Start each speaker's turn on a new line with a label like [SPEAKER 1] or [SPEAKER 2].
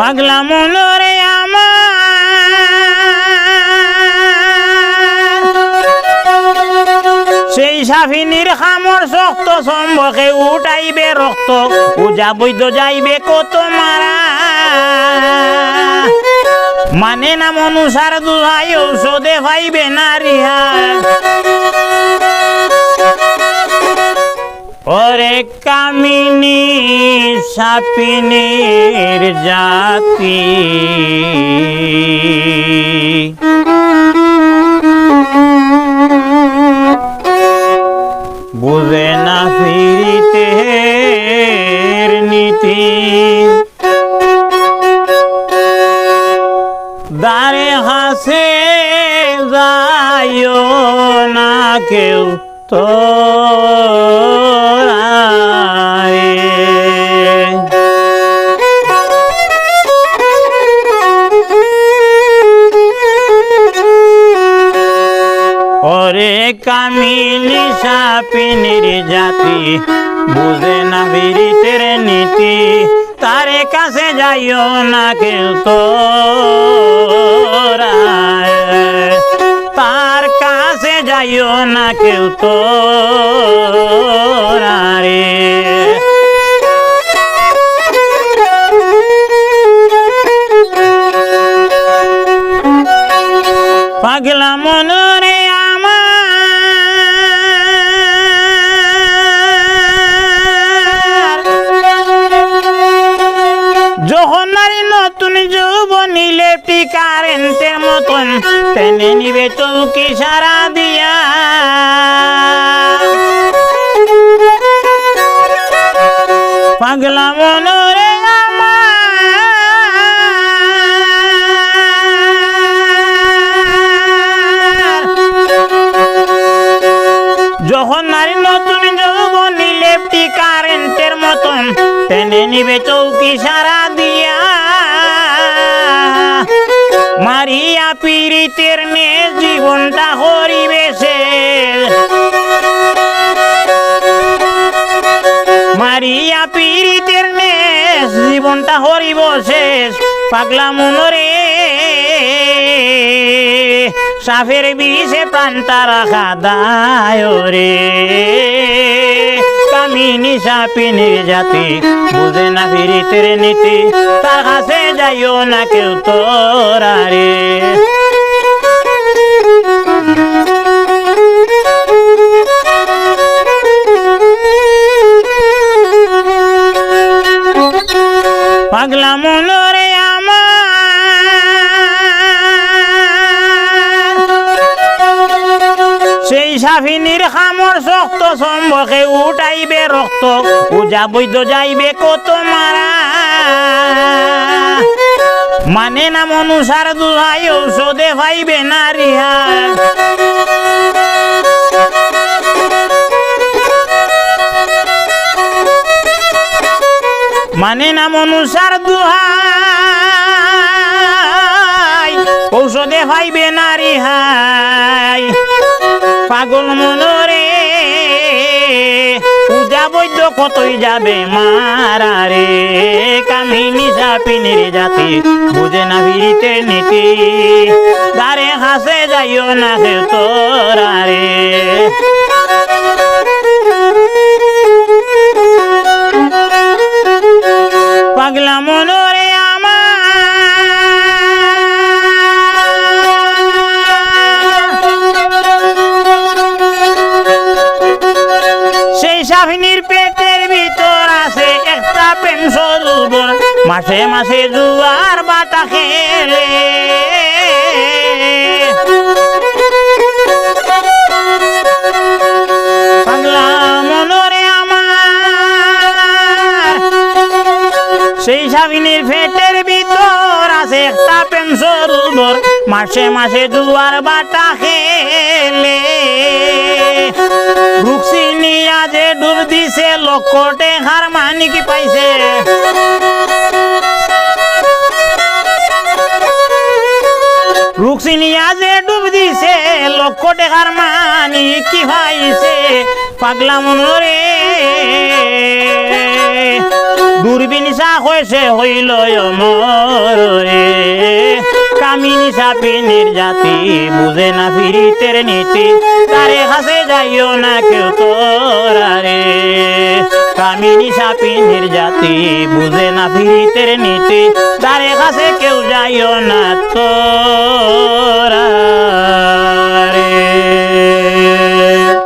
[SPEAKER 1] পাগলা মনরে সেই সাফিনীর খামর শক্ত সম্বকে উঠাইবে রক্ত পূজা বৈদ্য যাইবে কত মারা। মানে নাম অনুসার দুহাই ঔষধে পাইবে না রিহার ওরে কামিনী সাপিনীর জাতি। বুঝে না ফিরিতে নীতি। দারে হাসে যাইও না কেউ তো। বুঝে না বিরিতের নীতি, তারে কাছে যাইও না কেউ তো তার কাছে যাইও না কেউ তো রে চৌকি সারা দিয়া। পাগলা মনরে যখন নারী নতুন যৌবনী লেপটি কারেন্টের মতন, টেনে নিবে চৌকি সারা দিয়া। মারিয়া পীড়িতের নে জীবনটা হরিবে শেষ মারিয়া পীড়িতের নে জীবনটা হরিব শেষ পাগলা মনরে সাফের বিষে প্রাণটা রাখা দায় রে। কামিনী সাপিনীর জাতি বুঝে না ফিরিতের নীতি তার কাছে যাইও না কেউ তোরা রে সেই সাফিনীর খামর শক্ত সম্বকে উঠাইবে রক্ত। পূজা বৈদ্য যাইবে কত মারা। মানে নাম অনুসার দুহাই ঔষধে পাইবে না রিহার মানে নাম অনুসার দুহাই ঔষধে পাইবে নারী হাই পাগল মনরে পূজা বৈদ্য কতই যাবে মারা রে। কামিনী সাপিনীর জাতি, বুঝে না ভিড়িতে নীতি। দারে হাসে যাইও না তোরা রে। একটা পেন্সল মাসে মাসে জুয়ার বাটা খেলে। সেই সাবিনীর ফেটের ভিতর আছে একটা পেন্সর উদর মাসে মাসে দুয়ার বাটা খেলে। রুক্সিনী আজে, ডুব দিছে লক্ষ টেহার মানিক পাইছে? রুক্সিনী আজে, ডুব দিছে লক্ষ টেকার মানি কি ভাইছে পাগলা মনরে দূরবিনিশা হয়েছে হইল অমর রে কামিনী সাপিনীর জাতি বুঝে না ফিরিতের নীতি। তারে হাসে যাইও না কেউ তোরা রে কামিনী সাপিনীর জাতি বুঝে না ফিরিতের নীতি। তারে হাসে কেউ যাইও না তো